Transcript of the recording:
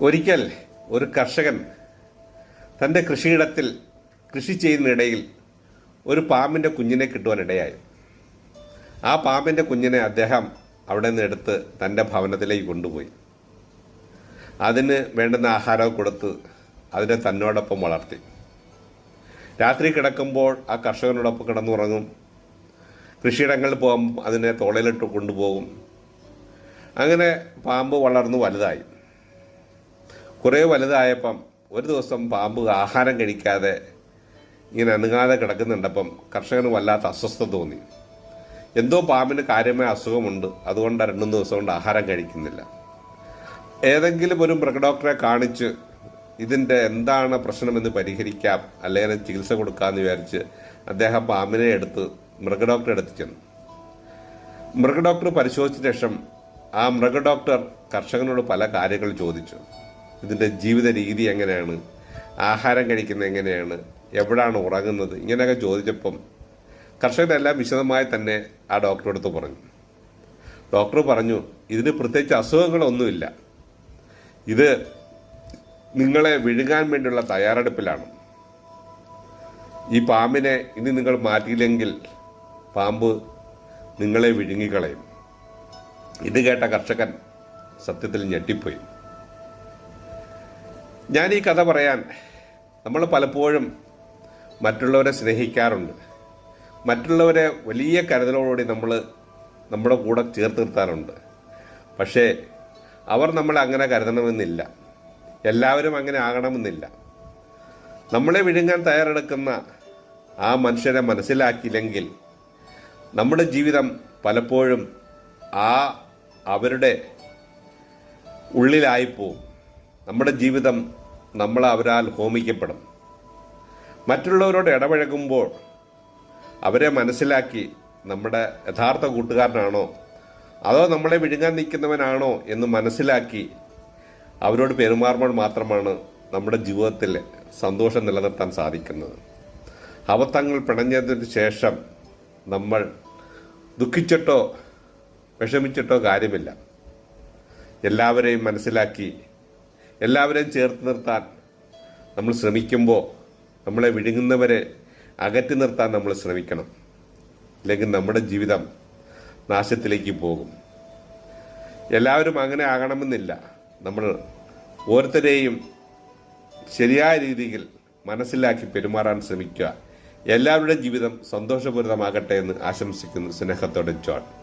ഒരിക്കൽ ഒരു കർഷകൻ തന്റെ കൃഷിയിടത്തിൽ കൃഷി ചെയ്യുന്നതിനിടയിൽ ഒരു പാമ്പിന്റെ കുഞ്ഞിനെ കിട്ടുവാനിടയായി. ആ പാമ്പിന്റെ കുഞ്ഞിനെ അദ്ദേഹം അവിടെ നിന്ന് എടുത്ത് തന്റെ ഭവനത്തിലേക്ക് കൊണ്ടുപോയി. അതിന് വേണ്ടുന്ന ആഹാരം കൊടുത്ത് അതിനെ തന്നോടൊപ്പം വളർത്തി. രാത്രി കിടക്കുമ്പോൾ ആ കർഷകനോടൊപ്പം കിടന്നുറങ്ങും. കൃഷിയിടങ്ങളിൽ പോകുമ്പോൾ അതിനെ തോളയിലിട്ട് കൊണ്ടുപോകും. അങ്ങനെ പാമ്പ് വളർന്നു വലുതായി. കുറേ വലുതായപ്പം ഒരു ദിവസം പാമ്പ് ആഹാരം കഴിക്കാതെ ഇങ്ങനെ അനങ്ങാതെ കിടക്കുന്നുണ്ടപ്പം കർഷകന് വല്ലാത്ത അസ്വസ്ഥത തോന്നി. എന്തോ പാമ്പിന് കാര്യമായ അസുഖമുണ്ട്. അതുകൊണ്ട് രണ്ടു ദിവസം കൊണ്ട് ആഹാരം കഴിക്കുന്നില്ല. ഏതെങ്കിലും ഒരു മൃഗഡോക്ടറെ കാണിച്ച് ഇതിന്റെ എന്താണ് പ്രശ്നമെന്ന് പരിഹരിക്കാം അല്ലെങ്കിൽ ചികിത്സ കൊടുക്കാമെന്ന് വിചാരിച്ച് അദ്ദേഹം പാമ്പിനെ എടുത്ത് മൃഗഡോക്ടറെ എടുത്ത് ചെന്നു. മൃഗഡോക്ടർ പരിശോധിച്ച ശേഷം ആ മൃഗഡോക്ടർ കർഷകനോട് പല കാര്യങ്ങൾ ചോദിച്ചു. ഇതിന്റെ ജീവിത രീതി എങ്ങനെയാണ്? ആഹാരം കഴിക്കുന്നത് എങ്ങനെയാണ്? എവിടാണ് ഉറങ്ങുന്നത്? ഇങ്ങനെയൊക്കെ ചോദിച്ചപ്പം കർഷകരെല്ലാം വിശദമായി തന്നെ ആ ഡോക്ടറെ അടുത്ത് പറഞ്ഞു. ഡോക്ടർ പറഞ്ഞു ഇതിന് പ്രത്യേകിച്ച് അസുഖങ്ങളൊന്നുമില്ല. ഇത് നിങ്ങളെ വിഴുങ്ങാൻ വേണ്ടിയുള്ള തയ്യാറെടുപ്പിലാണ്. ഈ പാമ്പിനെ ഇനി നിങ്ങൾ മാറ്റിയില്ലെങ്കിൽ പാമ്പ് നിങ്ങളെ വിഴുങ്ങിക്കളയും. ഇത് കേട്ട കർഷകൻ സത്യത്തിൽ ഞെട്ടിപ്പോയി. ഞാൻ ഈ കഥ പറയാൻ നമ്മൾ പലപ്പോഴും മറ്റുള്ളവരെ സ്നേഹിക്കാറുണ്ട്. മറ്റുള്ളവരെ വലിയ കരുതലോടുകൂടി നമ്മൾ നമ്മുടെ കൂടെ ചേർത്ത് നിർത്താറുണ്ട്. പക്ഷേ അവർ നമ്മളെ അങ്ങനെ കരുതണമെന്നില്ല. എല്ലാവരും അങ്ങനെ ആകണമെന്നില്ല. നമ്മളെ വിഴുങ്ങാൻ തയ്യാറെടുക്കുന്ന ആ മനുഷ്യരെ മനസ്സിലാക്കിയില്ലെങ്കിൽ നമ്മുടെ ജീവിതം പലപ്പോഴും ആ അവരുടെ ഉള്ളിലായിപ്പോവും. നമ്മുടെ ജീവിതം നമ്മൾ അവരാൽ ഹോമിക്കപ്പെടും. മറ്റുള്ളവരോട് ഇടപഴകുമ്പോൾ അവരെ മനസ്സിലാക്കി നമ്മുടെ യഥാർത്ഥ കൂട്ടുകാരനാണോ? അതോ നമ്മളെ വിഴുങ്ങാൻ നിൽക്കുന്നവനാണോ എന്ന് മനസ്സിലാക്കി അവരോട് പെരുമാറുമ്പോൾ മാത്രമാണ് നമ്മുടെ ജീവിതത്തിൽ സന്തോഷം നിലനിർത്താൻ സാധിക്കുന്നത്. അബദ്ധങ്ങൾ പിണഞ്ഞതിന് ശേഷം നമ്മൾ ദുഃഖിച്ചിട്ടോ വിഷമിച്ചിട്ടോ കാര്യമില്ല. എല്ലാവരെയും മനസ്സിലാക്കി എല്ലാവരെയും ചേർത്ത് നിർത്താൻ നമ്മൾ ശ്രമിക്കുമ്പോൾ നമ്മളെ വിഴുങ്ങുന്നവരെ അകറ്റി നിർത്താൻ നമ്മൾ ശ്രമിക്കണം. അല്ലെങ്കിൽ നമ്മുടെ ജീവിതം നാശത്തിലേക്ക് പോകും. എല്ലാവരും അങ്ങനെ ആകണമെന്നില്ല. നമ്മൾ ഓരോരുത്തരെയും ശരിയായ രീതിയിൽ മനസ്സിലാക്കി പെരുമാറാൻ ശ്രമിക്കുക. എല്ലാവരുടെയും ജീവിതം സന്തോഷപൂരിതമാകട്ടെ എന്ന് ആശംസിക്കുന്നു സ്നേഹത്തോടെ ജോൺ.